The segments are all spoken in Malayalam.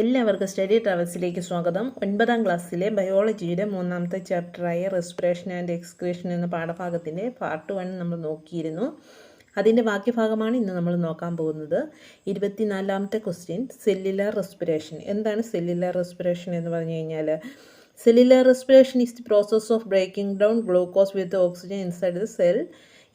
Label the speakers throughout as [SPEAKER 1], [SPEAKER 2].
[SPEAKER 1] എല്ലാവർക്കും സ്റ്റഡി ട്രാവൽസിലേക്ക് സ്വാഗതം. ഒൻപതാം ക്ലാസ്സിലെ ബയോളജിയുടെ മൂന്നാമത്തെ ചാപ്റ്ററായ റെസ്പിറേഷൻ ആൻഡ് എക്സ്ക്രീഷൻ എന്ന പാഠഭാഗത്തിന്റെ പാർട്ട് വൺ നമ്മൾ നോക്കിയിരുന്നു. അതിന്റെ ബാക്കിഭാഗമാണ് ഇന്ന് നമ്മൾ നോക്കാൻ പോകുന്നത്. ഇരുപത്തിനാലാമത്തെ ക്വസ്റ്റ്യൻ സെല്ലുലാർ റെസ്പിറേഷൻ. എന്താണ് സെല്ലുലാർ റെസ്പിറേഷൻ എന്ന് പറഞ്ഞു കഴിഞ്ഞാൽ cellular respiration is the process of breaking down glucose with oxygen inside the cell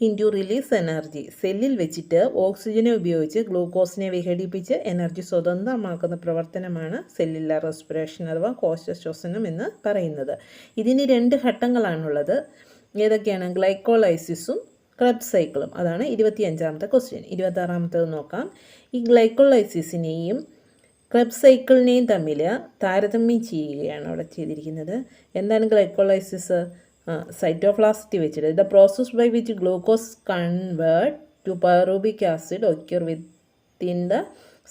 [SPEAKER 1] into release energy സെല്ലിൽ വെച്ചിട്ട് ഓക്സിജനെ ഉപയോഗിച്ച് ഗ്ലൂക്കോസിനെ വിഘടിപ്പിച്ച് എനർജി സ്വതന്ത്രമാക്കുന്ന പ്രവർത്തനമാണ് സെല്ലുലാർ റെസ്പിറേഷൻ അഥവാ കോശ കോശശ്വസനം എന്ന് പറയുന്നത്. ഇതിന് രണ്ട് ഘട്ടങ്ങളാണുള്ളത്. ഏതൊക്കെയാണ്? ഗ്ലൈക്കോളൈസിസും ക്രബ് സൈക്കിളും അതാണ് ഇരുപത്തിയഞ്ചാമത്തെ ക്വസ്റ്റ്യൻ ഇരുപത്താറാമത്തേത് നോക്കാം. ഈ ഗ്ലൈക്കോളൈസിസിനെയും ക്രബ് സൈക്കിളിനെയും തമ്മിൽ താരതമ്യം ചെയ്യുകയാണ് അവിടെ ചെയ്തിരിക്കുന്നത്. എന്താണ് ഗ്ലൈക്കോളൈസിസ് സൈറ്റോപ്ലാസ്റ്റി വെച്ചിട്ട്. The process by which glucose convert to pyruvic acid occur within the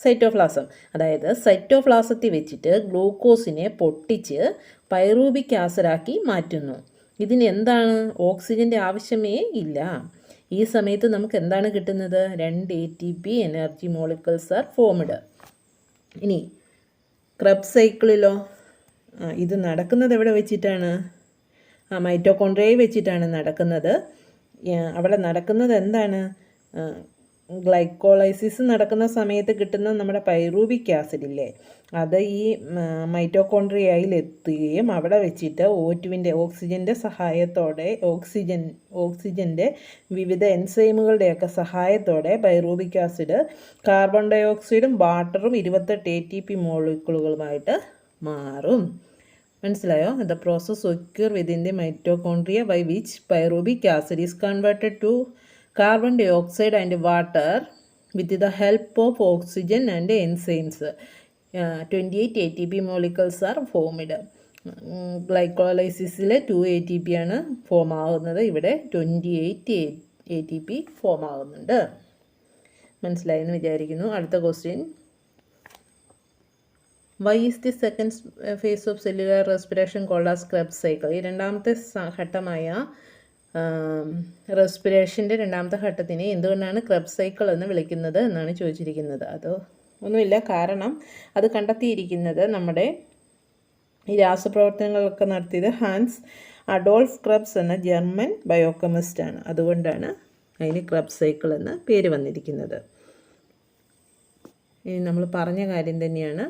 [SPEAKER 1] cytoplasm അതായത് സൈറ്റോപ്ലാസത്തിൽ വെച്ചിട്ട് ഗ്ലൂക്കോസിനെ പൊട്ടിച്ച് പൈറൂബിക് ആസിഡാക്കി മാറ്റുന്നു. ഇതിന് എന്താണ്? ഓക്സിജന്റെ ആവശ്യമേ ഇല്ല. ഈ സമയത്ത് നമുക്ക് എന്താണ് കിട്ടുന്നത്? രണ്ട് A T P energy molecules are formed ഇനി ക്രബ് സൈക്കിളിലോ ഇത് നടക്കുന്നത് എവിടെ വെച്ചിട്ടാണ്? ആ മൈറ്റോകോൺട്രിയയിൽ വെച്ചിട്ടാണ് നടക്കുന്നത്. അവിടെ നടക്കുന്നത് എന്താണ്? ഗ്ലൈക്കോളൈസിസ് നടക്കുന്ന സമയത്ത് കിട്ടുന്ന നമ്മുടെ പൈറൂബിക് ആസിഡ് ഇല്ലേ? അത് ഈ മൈറ്റോകോൺഡ്രിയയിൽ എത്തുകയും അവിടെ വെച്ചിട്ട് ഓറ്റുവിന്റെ ഓക്സിജന്റെ സഹായത്തോടെ ഓക്സിജൻ ഓക്സിജന്റെ വിവിധ എൻസൈമുകളുടെയൊക്കെ സഹായത്തോടെ പൈറൂബിക് ആസിഡ് കാർബൺ ഡയോക്സൈഡും വാട്ടറും ഇരുപത്തെട്ട് എ ടി പി മോളിക്കുളുകളുമായിട്ട് മാറും. മനസ്സിലായോ? The process occur within the mitochondria by which pyruvic acid is converted to carbon dioxide and water with the help of oxygen and enzymes twenty eight A T P molecules are formed ഗ്ലൈക്കോളൈസിസിൽ two A T P ആണ് ഫോം ആകുന്നത് ഇവിടെ twenty eight A T P form ആകുന്നുണ്ട് മനസ്സിലായെന്ന് വിചാരിക്കുന്നു. അടുത്ത question why is the second phase of cellular respiration called as Krebs cycle ഈ രണ്ടാമത്തെ ഘട്ടമായ റെസ്പിറേഷന്റെ രണ്ടാമത്തെ ഘട്ടത്തിനെ എന്തുകൊണ്ടാണ് ക്രബ് സൈക്കിൾ എന്ന് വിളിക്കുന്നത് എന്നാണ് ചോദിച്ചിരിക്കുന്നത്. അത് ഒന്നുമില്ല കാരണം അത് കണ്ടെത്തിയിരിക്കുന്നത് നമ്മുടെ ഈ രാസപ്രവർത്തനങ്ങളൊക്കെ നടത്തിയത് ഹാൻസ് അഡോൾഫ് ക്രബ്സ് എന്ന ജർമ്മൻ ബയോകെമിസ്റ്റാണ് അതുകൊണ്ടാണ് അതിന് ക്രബ് സൈക്കിൾ എന്ന പേര് വന്നിരിക്കുന്നത്. ഇനി നമ്മൾ പറഞ്ഞ കാര്യം തന്നെയാണ്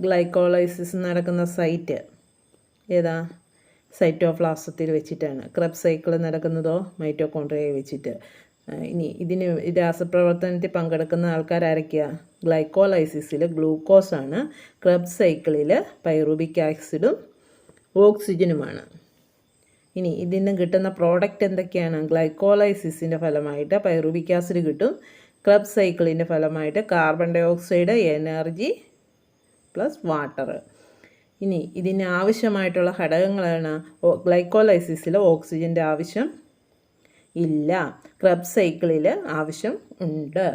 [SPEAKER 1] ഗ്ലൈക്കോളൈസിസ് നടക്കുന്ന സൈറ്റ്. ഏതാ? സൈറ്റോപ്ലാസത്തിൽ വെച്ചിട്ടാണ്. ക്രബ് സൈക്കിൾ നടക്കുന്നതോ മൈറ്റോകോൺട്രിയയിൽ വെച്ചിട്ട്. ഇനി ഇതിന് രാസപ്രവർത്തനത്തിൽ പങ്കെടുക്കുന്ന ആൾക്കാർ ആരൊക്കെയാണ് ഗ്ലൈക്കോലൈസിസിൽ ഗ്ലൂക്കോസാണ്. ക്രബ് സൈക്കിളിൽ പൈറൂബിക് ആസിഡും ഓക്സിജനുമാണ്. ഇനി ഇതിൽ നിന്ന് കിട്ടുന്ന പ്രോഡക്റ്റ് എന്തൊക്കെയാണ്? ഗ്ലൈക്കോലൈസിസിന്റെ ഫലമായിട്ട് പൈറൂബിക് ആസിഡ് കിട്ടും. ക്ലബ് സൈക്കിളിന്റെ ഫലമായിട്ട് carbon dioxide energy plus water. ഇനി ഇതിന് ആവശ്യമായിട്ടുള്ള ഘടകങ്ങളാണ് ഗ്ലൈക്കോലൈസിസിൽ ഓക്സിജന്റെ ആവശ്യം ഇല്ല. ക്രബ് സൈക്കിളിൽ ആവശ്യം ഉണ്ട്.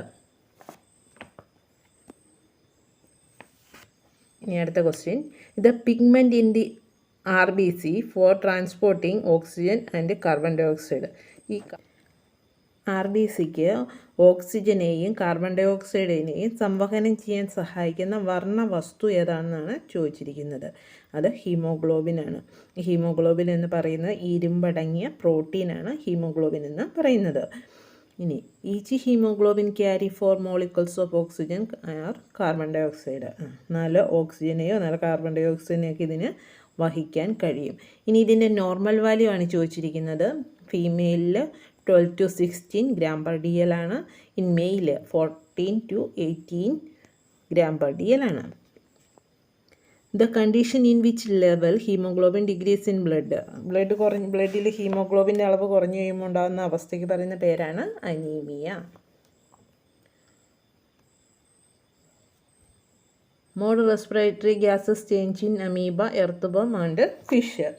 [SPEAKER 1] ഇനി അടുത്ത ക്വസ്റ്റ്യൻ ഇത് pigment in the R B C for transporting oxygen and carbon dioxide ഈ ആർ ബി സിക്ക് ഓക്സിജനെയും കാർബൺ ഡൈ ഓക്സൈഡിനെയും സംവഹനം ചെയ്യാൻ സഹായിക്കുന്ന വർണ വസ്തു ഏതാണെന്നാണ് ചോദിച്ചിരിക്കുന്നത്. അത് ഹീമോഗ്ലോബിനാണ് ഹീമോഗ്ലോബിൻ എന്ന് പറയുന്നത് ഇരുമ്പടങ്ങിയ പ്രോട്ടീനാണ് ഹീമോഗ്ലോബിൻ എന്ന് പറയുന്നത്. ഇനി each haemoglobin carry four molecules of oxygen or carbon dioxide നാല് ഓക്സിജനെയോ നാല് കാർബൺ ഡൈ ഓക്സൈഡിനെയോ ഒക്കെ ഇതിന് വഹിക്കാൻ കഴിയും. ഇനി ഇതിന്റെ നോർമൽ വാല്യൂ ആണ് ചോദിച്ചിരിക്കുന്നത്. ഫീമെയിലിൽ twelve to sixteen gram per D L ആണ്. In male fourteen to eighteen gram per D L ആണ്. The condition in which level haemoglobin decreases in blood blood കുറഞ്ഞ് ബ്ലഡിൽ ഹീമോഗ്ലോബിന്റെ അളവ് കുറഞ്ഞു കഴിയുമ്പോൾ ഉണ്ടാകുന്ന അവസ്ഥയ്ക്ക് പറയുന്ന പേരാണ് anaemia mode respiratory gases change in amoeba earthworm and fish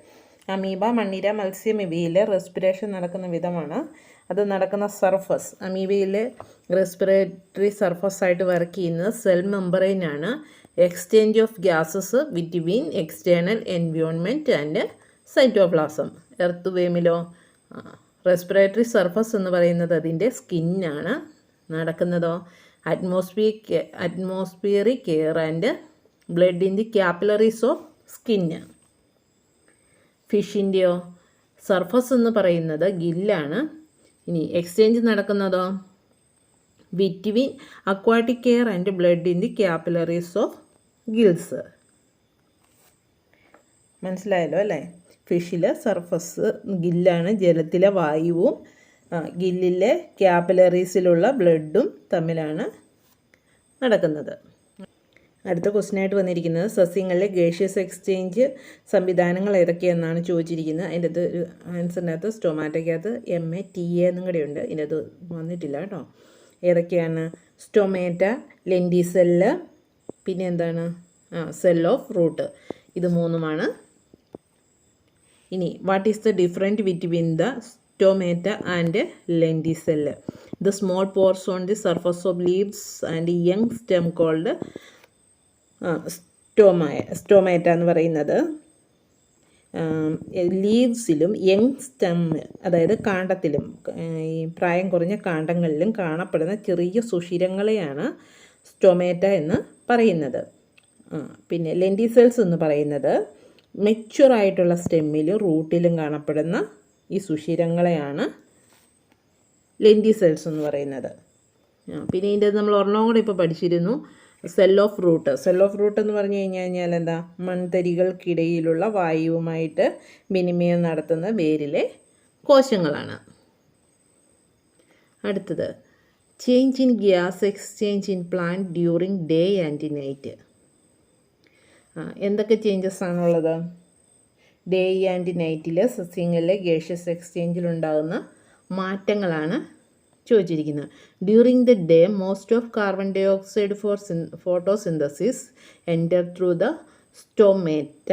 [SPEAKER 1] amoeba മണ്ണിര മത്സ്യം ഇവയിൽ റെസ്പിറേഷൻ നടക്കുന്ന വിധമാണ്. അത് നടക്കുന്ന സർഫസ്. അമീബയിൽ റെസ്പിറേറ്ററി സർഫസ് ആയിട്ട് വർക്ക് ചെയ്യുന്നത് cell മെമ്പറൈനാണ് exchange of gases between external environment and cytoplasm. Earth വേമിലോ റെസ്പിറേറ്ററി സർഫസ് എന്ന് പറയുന്നത് അതിന്റെ സ്കിന്നാണ് നടക്കുന്നതോ. Atmosphere atmospheric air and blood in the capillaries of skin. ഫിഷിന്റെയോ surface എന്ന് പറയുന്നത് ഗില്ലാണ്. ഇനി exchange നടക്കുന്നതോ? Between aquatic care and blood in the capillaries of gills മനസ്സിലായല്ലോ അല്ലേ? ഫിഷിലെ സർഫസ് ഗില്ലാണ് ജലത്തിലെ വായുവും ഗില്ലിലെ ക്യാപ്പിലറീസിലുള്ള ബ്ലഡും തമ്മിലാണ് നടക്കുന്നത്. അടുത്ത ക്വസ്റ്റിനായിട്ട് വന്നിരിക്കുന്നത് സസ്യങ്ങളിലെ ഗേഷ്യസ് എക്സ്ചേഞ്ച് സംവിധാനങ്ങൾ ഏതൊക്കെയെന്നാണ് ചോദിച്ചിരിക്കുന്നത്. അതിന്റെ അത് ഒരു ആൻസറിനകത്ത് സ്റ്റൊമാറ്റോയ്ക്കകത്ത് എം എ ടി എ എന്നും കൂടെ ഉണ്ട്. ഇതിന്റെ അത് വന്നിട്ടില്ല കേട്ടോ. ഏതൊക്കെയാണ്? സ്റ്റൊമാറ്റ ലെൻഡി സെല്ല് പിന്നെ എന്താണ്? ആ സെൽ ഓഫ് റൂട്ട് ഇത് മൂന്നുമാണ്. ഇനി what is the different between the stomata and lenticel the small pores on the surface of leaves and young stem called stoma stomata എന്ന് പറയുന്നത് ലീവ്സിലും യങ് സ്റ്റെം അതായത് കാണ്ടത്തിലും ഈ പ്രായം കുറഞ്ഞ കാണ്ടങ്ങളിലും കാണപ്പെടുന്ന ചെറിയ സുഷിരങ്ങളെയാണ് സ്റ്റൊമേറ്റ എന്ന് പറയുന്നത്. പിന്നെ ലെൻഡിസെൽസ് എന്ന് പറയുന്നത് മെച്ചുറായിട്ടുള്ള സ്റ്റെമ്മിലും റൂട്ടിലും കാണപ്പെടുന്ന ഈ സുഷിരങ്ങളെയാണ് ലെൻഡിസെൽസ് എന്ന് പറയുന്നത്. പിന്നെ ഇതിന്റെ നമ്മൾ ഒരെണ്ണം കൂടെ ഇപ്പോൾ പഠിച്ചിരുന്നു. Cell of root cell of root എന്ന് പറഞ്ഞു കഴിഞ്ഞു കഴിഞ്ഞാൽ എന്താ? മൺതരികൾക്കിടയിലുള്ള വായുവുമായിട്ട് വിനിമയം നടത്തുന്ന വേരിലെ കോശങ്ങളാണ്. അടുത്തത്. Change in gas exchange in plant during day and night എന്തൊക്കെ ചേഞ്ചസ് ആണുള്ളത്? ഡേ ആൻഡ് നൈറ്റിൽ സസ്യങ്ങളിലെ ഗ്യാഷ്യസ് എക്സ്ചേഞ്ചിലുണ്ടാകുന്ന മാറ്റങ്ങളാണ് ചോദിച്ചിരിക്കുന്നത് during the day most of carbon dioxide for sin photosynthesis enter through the stomata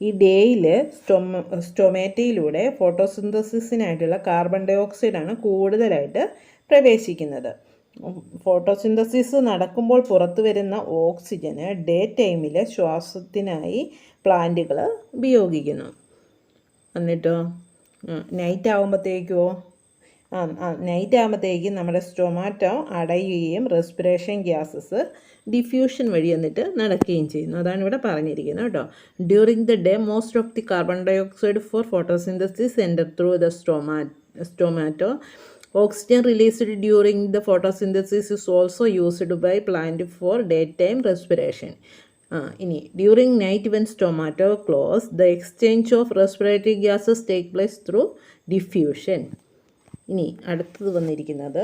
[SPEAKER 1] ഈ ഡേയിൽ സ്റ്റൊമ സ്റ്റൊമേറ്റയിലൂടെ ഫോട്ടോസിന്തസിസിനായിട്ടുള്ള കാർബൺ ഡൈ ഓക്സൈഡാണ് കൂടുതലായിട്ട് പ്രവേശിക്കുന്നത്. ഫോട്ടോസിന്തസിസ് നടക്കുമ്പോൾ പുറത്തു വരുന്ന ഓക്സിജന് ഡേ ടൈമിൽ ശ്വാസത്തിനായി പ്ലാന്റുകൾ ഉപയോഗിക്കുന്നു. എന്നിട്ടോ? നൈറ്റ് ആകുമ്പോഴത്തേക്കോ നൈറ്റ് ആകുമ്പോഴത്തേക്കും നമ്മുടെ സ്റ്റൊമാറ്റോ അടയുകയും റെസ്പിറേഷൻ ഗ്യാസസ് ഡിഫ്യൂഷൻ വഴി എന്നിട്ട് നടക്കുകയും ചെയ്യുന്നു. അതാണ് ഇവിടെ പറഞ്ഞിരിക്കുന്നത് കേട്ടോ. During the day most of the carbon dioxide for photosynthesis enter through the stoma stomata oxygen released during the photosynthesis is also used by plant for day time respiration ഇനി during night when stomata close the exchange of respiratory gases take place through diffusion ഇനി അടുത്തത് വന്നിരിക്കുന്നത്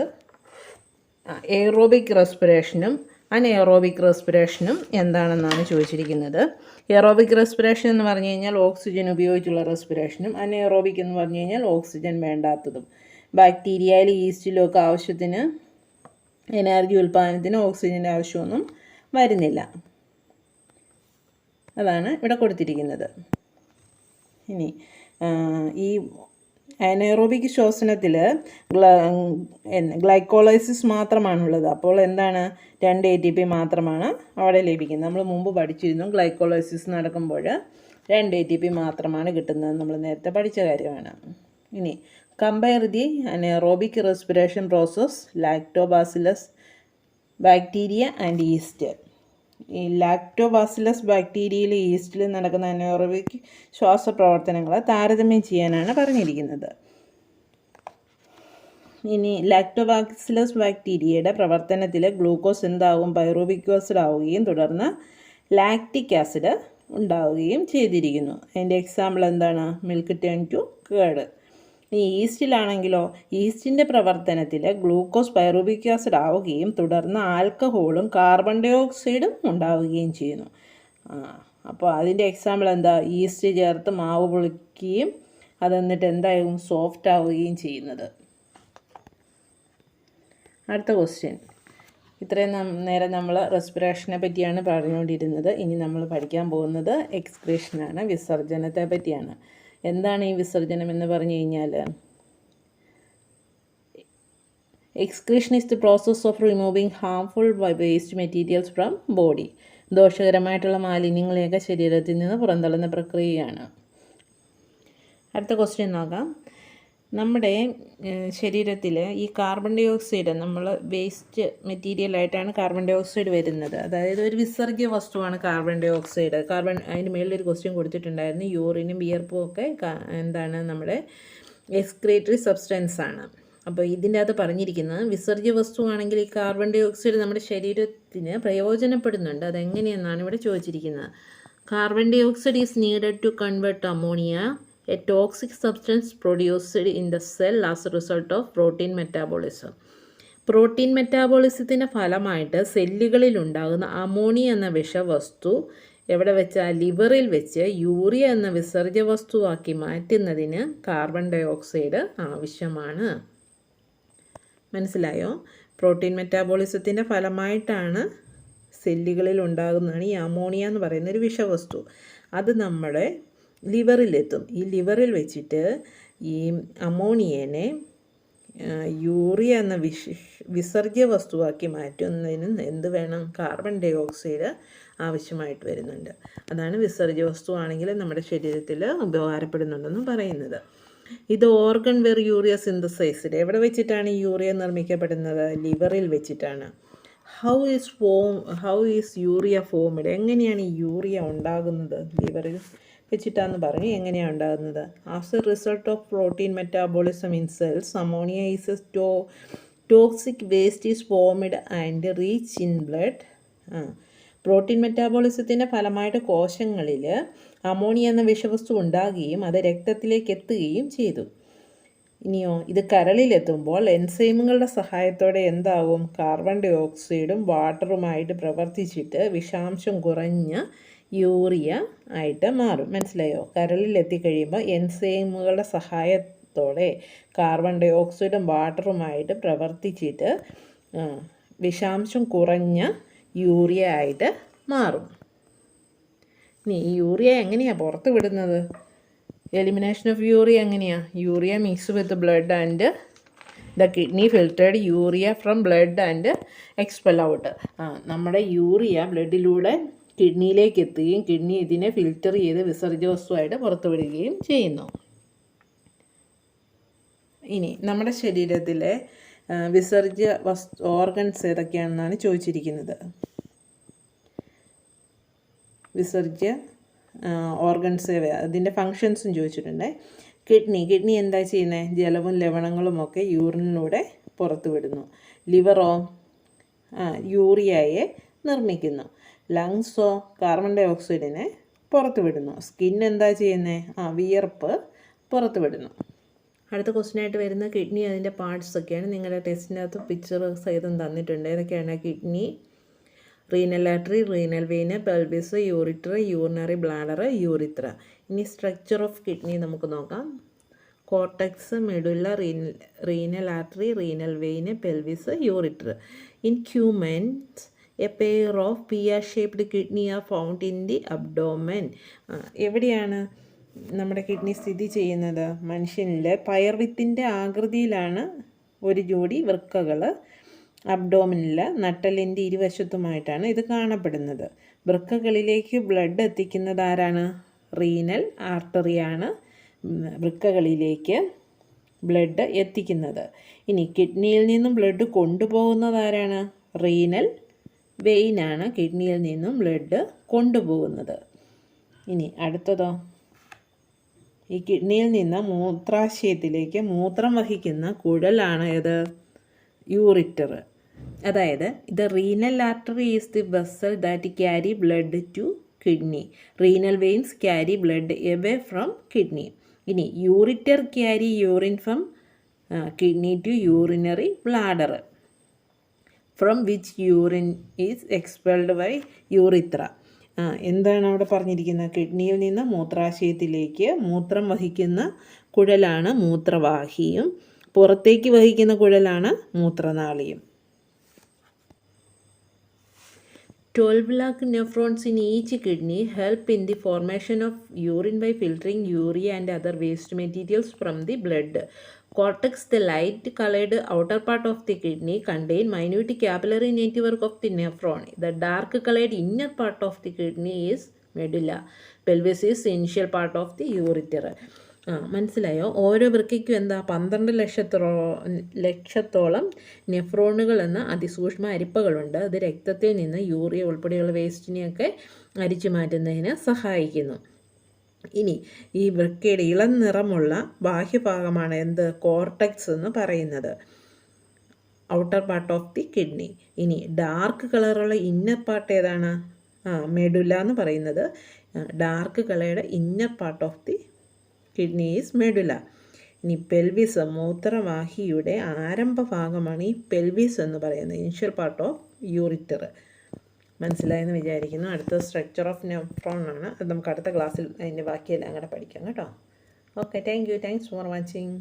[SPEAKER 1] എയറോബിക് റെസ്പിറേഷനും അൺഎയറോബിക് റെസ്പിറേഷനും എന്താണെന്നാണ് ചോദിച്ചിരിക്കുന്നത്. എയറോബിക് റെസ്പിറേഷൻ എന്ന് പറഞ്ഞു കഴിഞ്ഞാൽ ഓക്സിജൻ ഉപയോഗിച്ചുള്ള റെസ്പിറേഷനും അൺഎയറോബിക് എന്ന് പറഞ്ഞു കഴിഞ്ഞാൽ ഓക്സിജൻ വേണ്ടാത്തതും. ബാക്ടീരിയയിലും ഈസ്റ്റിലും ഒക്കെ ആവശ്യത്തിന് എനർജി ഉൽപ്പാദനത്തിന് ഓക്സിജന്റെ ആവശ്യമൊന്നും വരുന്നില്ല. അതാണ് ഇവിടെ കൊടുത്തിരിക്കുന്നത്. ഇനി ഈ അനേറോബിക് ശ്വസനത്തിൽ ഗ്ലൈക്കോളൈസിസ് മാത്രമാണുള്ളത്. അപ്പോൾ എന്താണ്? രണ്ട് എ ടി പി മാത്രമാണ് അവിടെ ലഭിക്കുന്നത്. നമ്മൾ മുമ്പ് പഠിച്ചിരുന്നു ഗ്ലൈക്കോളൈസിസ് നടക്കുമ്പോൾ രണ്ട് എ ടി പി മാത്രമാണ് കിട്ടുന്നത്. നമ്മൾ നേരത്തെ പഠിച്ച കാര്യമാണ്. ഇനി compare the anaerobic respiration process lactobacillus bacteria and yeast ഈ ലാക്ടോബാസിലസ് ബാക്ടീരിയയിൽ ഈസ്റ്റിൽ നടക്കുന്ന അനോറബിക് ശ്വാസപ്രവർത്തനങ്ങളെ താരതമ്യം ചെയ്യാനാണ് പറഞ്ഞിരിക്കുന്നത്. ഇനി ലാക്ടോബാസിലസ് ബാക്ടീരിയയുടെ പ്രവർത്തനത്തിൽ ഗ്ലൂക്കോസ് എന്താവും പൈറോബിക് ആസിഡ് ആവുകയും തുടർന്ന് ലാക്റ്റിക് ആസിഡ് ഉണ്ടാവുകയും ചെയ്തിരിക്കുന്നു. അതിന്റെ എക്സാമ്പിൾ എന്താണ്? മിൽക്ക് ടേൺ ടു കേട് ഈ ഈസ്റ്റിലാണെങ്കിലോ ഈസ്റ്റിന്റെ പ്രവർത്തനത്തിൽ ഗ്ലൂക്കോസ് പൈറൂബിക് ആസിഡ് ആവുകയും തുടർന്ന് ആൽക്കഹോളും കാർബൺ ഡൈ ഓക്സൈഡും ഉണ്ടാവുകയും ചെയ്യുന്നു. അപ്പോൾ അതിന്റെ എക്സാമ്പിൾ എന്താ? ഈസ്റ്റ് ചേർത്ത് മാവ് പൊളിക്കുകയും അതെന്നിട്ട് എന്തായും സോഫ്റ്റ് ആവുകയും ചെയ്യുന്നത്. അടുത്ത ക്വസ്റ്റ്യൻ ഇത്രയും നേരം നമ്മൾ റെസ്പിറേഷനെ പറ്റിയാണ് പറഞ്ഞുകൊണ്ടിരുന്നത്. ഇനി നമ്മൾ പഠിക്കാൻ പോകുന്നത് എക്സ്ക്രീഷനാണ് വിസർജനത്തെ പറ്റിയാണ്. എന്താണ് ഈ വിസർജനം എന്ന് പറഞ്ഞു കഴിഞ്ഞാൽ excretion is the process of removing harmful waste materials from body ദോഷകരമായിട്ടുള്ള മാലിന്യങ്ങളെയൊക്കെ ശരീരത്തിൽ നിന്ന് പുറന്തള്ളുന്ന പ്രക്രിയയാണ്. അടുത്ത ക്വസ്റ്റ്യൻ നോക്കാം. നമ്മുടെ ശരീരത്തിൽ ഈ കാർബൺ ഡൈ ഓക്സൈഡ് നമ്മൾ വേസ്റ്റ് മെറ്റീരിയലായിട്ടാണ് കാർബൺ ഡൈ ഓക്സൈഡ് വരുന്നത്. അതായത് ഒരു വിസർജ്യ വസ്തുവാണ് കാർബൺ ഡൈ ഓക്സൈഡ് കാർബൺ അതിന് മേളിലൊരു ക്വസ്റ്റ്യൻ കൊടുത്തിട്ടുണ്ടായിരുന്നു. യൂറിനും വിയർപ്പും ഒക്കെ എന്താണ് നമ്മുടെ എക്സ്ക്രേറ്ററി സബ്സ്റ്റൻസ് ആണ്. അപ്പോൾ ഇതിന്റെ അകത്ത് പറഞ്ഞിരിക്കുന്നത് വിസർജ്യ വസ്തുവാണെങ്കിൽ ഈ കാർബൺ ഡൈ ഓക്സൈഡ് നമ്മുടെ ശരീരത്തിന് പ്രയോജനപ്പെടുന്നുണ്ട്. അതെങ്ങനെയെന്നാണ് ഇവിടെ ചോദിച്ചിരിക്കുന്നത്. Carbon dioxide is needed to convert ammonia a toxic substance produced in the cell as a result of protein metabolism protein മെറ്റാബോളിസത്തിന്റെ ഫലമായിട്ട് സെല്ലുകളിൽ ഉണ്ടാകുന്ന അമോണിയ എന്ന വിഷവസ്തു എവിടെ വെച്ചാൽ ലിവറിൽ വെച്ച് യൂറിയ എന്ന വിസർജ്യ വസ്തുവാക്കി മാറ്റുന്നതിന് കാർബൺ ഡൈ ഓക്സൈഡ് ആവശ്യമാണ്. മനസ്സിലായോ? പ്രോട്ടീൻ മെറ്റാബോളിസത്തിന്റെ ഫലമായിട്ടാണ് സെല്ലുകളിൽ ഉണ്ടാകുന്നതാണ് ഈ അമോണിയ എന്ന് പറയുന്ന ഒരു വിഷവസ്തു. അത് നമ്മുടെ ലിവറിലെത്തും. ഈ ലിവറിൽ വെച്ചിട്ട് ഈ അമോണിയനെ യൂറിയ എന്ന വിശ് വിസർജ്യ വസ്തുവാക്കി മാറ്റുന്നതിന് എന്ത് വേണം? കാർബൺ ഡൈ ഓക്സൈഡ് ആവശ്യമായിട്ട് വരുന്നുണ്ട്. അതാണ് വിസർജ്യ വസ്തുവാണെങ്കിൽ നമ്മുടെ ശരീരത്തിൽ ഉപകാരപ്പെടുന്നുണ്ടെന്ന് പറയുന്നത്. ഇത് ഓർഗൺ വെർ യൂറിയ സിന്തസൈസ്ഡ്. എവിടെ വെച്ചിട്ടാണ് ഈ യൂറിയ നിർമ്മിക്കപ്പെടുന്നത്? ലിവറിൽ വെച്ചിട്ടാണ്. How is form how is urea formed? എങ്ങനെയാണ് ഈ യൂറിയ ഉണ്ടാകുന്നത് ലിവറിൽ? വെച്ചിട്ടാന്ന് പറഞ്ഞു. എങ്ങനെയാണ് ഉണ്ടാകുന്നത്? As a result of protein metabolism in cells ammonia is a to toxic waste is formed and reach in blood protein മെറ്റാബോളിസത്തിന്റെ ഫലമായിട്ട് കോശങ്ങളിൽ അമോണിയ എന്ന വിഷവസ്തു ഉണ്ടാകുകയും അത് രക്തത്തിലേക്ക് എത്തുകയും ചെയ്തു. ഇനിയോ? ഇത് കരളിലെത്തുമ്പോൾ എൻസൈമുകളുടെ സഹായത്തോടെ എന്താവും? കാർബൺ ഡൈ ഓക്സൈഡും വാട്ടറുമായിട്ട് പ്രവർത്തിച്ചിട്ട് വിഷാംശം കുറഞ്ഞ യൂറിയ ആയിട്ട് മാറും. മനസ്സിലായോ? കരളിലെത്തിക്കഴിയുമ്പോൾ എൻസൈമുകളുടെ സഹായത്തോടെ കാർബൺ ഡൈ ഓക്സൈഡും വാട്ടറുമായിട്ട് പ്രവർത്തിച്ചിട്ട് വിഷാംശം കുറഞ്ഞ യൂറിയ ആയിട്ട് മാറും. ഇനി ഈ യൂറിയ എങ്ങനെയാണ് പുറത്ത് വിടുന്നത് എലിമിനേഷൻ ഓഫ് യൂറിയ എങ്ങനെയാണ് urea mix with blood and the kidney filtered urea from blood and expel out നമ്മുടെ യൂറിയ ബ്ലഡിലൂടെ കിഡ്നിയിലേക്ക് എത്തുകയും കിഡ്നി ഇതിനെ ഫിൽറ്റർ ചെയ്ത് വിസർജ്യ വസ്തുവായിട്ട് പുറത്തു വിടുകയും ചെയ്യുന്നു. ഇനി നമ്മുടെ ശരീരത്തിലെ വിസർജ്യ വസ്തു ഓർഗൻസ് ഏതൊക്കെയാണെന്നാണ് ചോദിച്ചിരിക്കുന്നത്? വിസർജ്യ ഓർഗൻസ് അതിന്റെ ഫങ്ഷൻസും ചോദിച്ചിട്ടുണ്ട്. കിഡ്നി കിഡ്നി എന്താ ചെയ്യുന്നത് ജലവും ലവണങ്ങളും ഒക്കെ യൂറിനിലൂടെ പുറത്തു വിടുന്നു. ലിവറോ യൂറിയയെ നിർമ്മിക്കുന്നു. ലങ്സോ കാർബൺ ഡൈ ഓക്സൈഡിനെ പുറത്തു വിടുന്നു. സ്കിൻ എന്താ ചെയ്യുന്നത് ആ വിയർപ്പ് പുറത്തു വിടുന്നു. അടുത്ത ക്വസ്റ്റ്യൻ ആയിട്ട് വരുന്ന കിഡ്നി അതിന്റെ പാർട്സ് ഒക്കെയാണ്. നിങ്ങളുടെ ടെസ്റ്റിനകത്ത് പിക്ചർ സഹിതം തന്നിട്ടുണ്ട്. ഏതൊക്കെയാണ് kidney renal artery renal vein pelvis ureter urinary bladder urethra ഇനി സ്ട്രക്ചർ ഓഫ് കിഡ്നി നമുക്ക് നോക്കാം. Cortex medulla renal renal artery renal vein pelvis ureter in humans a pair of P R shaped kidney are found in the abdomen എവിടെയാണ് നമ്മുടെ കിഡ്നി സ്ഥിതി ചെയ്യുന്നത്? മനുഷ്യനിൽ പയർവിത്തിന്റെ ആകൃതിയിലാണ് ഒരു ജോഡി വൃക്കകൾ അബ്ഡോമിനിൽ നട്ടലിന്റെ ഇരുവശത്തുമായിട്ടാണ് ഇത് കാണപ്പെടുന്നത്. വൃക്കകളിലേക്ക് ബ്ലഡ് എത്തിക്കുന്നത് ആരാണ്? റീനൽ ആർട്ടറിയാണ് വൃക്കകളിലേക്ക് ബ്ലഡ് എത്തിക്കുന്നത്. ഇനി കിഡ്നിയിൽ നിന്നും ബ്ലഡ് കൊണ്ടുപോകുന്നത് ആരാണ്? റീനൽ വെയിനാണ് കിഡ്നിയിൽ നിന്നും ബ്ലഡ് കൊണ്ടുപോകുന്നത്. ഇനി അടുത്തതോ? ഈ കിഡ്നിയിൽ നിന്ന് മൂത്രാശയത്തിലേക്ക് മൂത്രം വഹിക്കുന്ന കുഴലാണ് ഏത്? യൂറിറ്റർ. അതായത് the renal artery is the vessel that carry blood to kidney renal veins carry blood away from kidney ഇനി ureter carry urine from kidney to urinary bladder from which urine is expelled by urethra എന്താണ് അവിടെ പറഞ്ഞിരിക്കുന്നത്? കിഡ്നിയിൽ നിന്ന് മൂത്രാശയത്തിലേക്ക് മൂത്രം വഹിക്കുന്ന കുഴലാണ് മൂത്രവാഹിയും. പുറത്തേക്ക് വഹിക്കുന്ന കുഴലാണ് മൂത്രനാളിയും. Twelve lakh nephrons in each kidney help in the formation of urine by filtering urea and other waste materials from the blood. cortex the light colored outer part of the kidney contain minute capillary network of the nephron the dark colored inner part of the kidney is medulla pelvis is initial part of the ureter ആ മനസ്സിലായോ? ഓരോ വൃക്കയ്ക്കും എന്താ പന്ത്രണ്ട് ലക്ഷത്തോ ലക്ഷത്തോളം നെഫ്രോണുകൾ എന്ന അതിസൂക്ഷ്മ അരിപ്പകളുണ്ട്. അത് രക്തത്തിൽ നിന്ന് യൂറിയ ഉൾപ്പെടെയുള്ള വേസ്റ്റിനെയൊക്കെ അരിച്ചു മാറ്റുന്നതിന് സഹായിക്കുന്നു. ഇനി ഈ വൃക്കയുടെ ഇളം നിറമുള്ള ബാഹ്യഭാഗമാണ് എന്ത്? കോർട്ടക്സ് എന്ന് പറയുന്നത്. Outer part of the kidney. ഇനി ഡാർക്ക് കളറുള്ള ഇന്നർ പാർട്ട് ഏതാണ്? ആ മെഡുല എന്ന് പറയുന്നത്. Dark കളയുടെ inner part of the kidney is medulla. ഇനി പെൽവിസ് മൂത്രവാഹിയുടെ ആരംഭ ഭാഗമാണ് ഈ പെൽവിസ് എന്ന് പറയുന്നത്. ഇനിഷ്യൽ പാർട്ട് ഓഫ് യൂറിറ്റർ മനസ്സിലായെന്ന് വിചാരിക്കുന്നു. അടുത്ത സ്ട്രക്ചർ ഓഫ് നെഫ്രോൺ ആണ്. അത് നമുക്ക് അടുത്ത ക്ലാസ്സിൽ അതിന്റെ ബാക്കിയെല്ലാം കൂടെ പഠിക്കാം കേട്ടോ. Okay thank you thanks for watching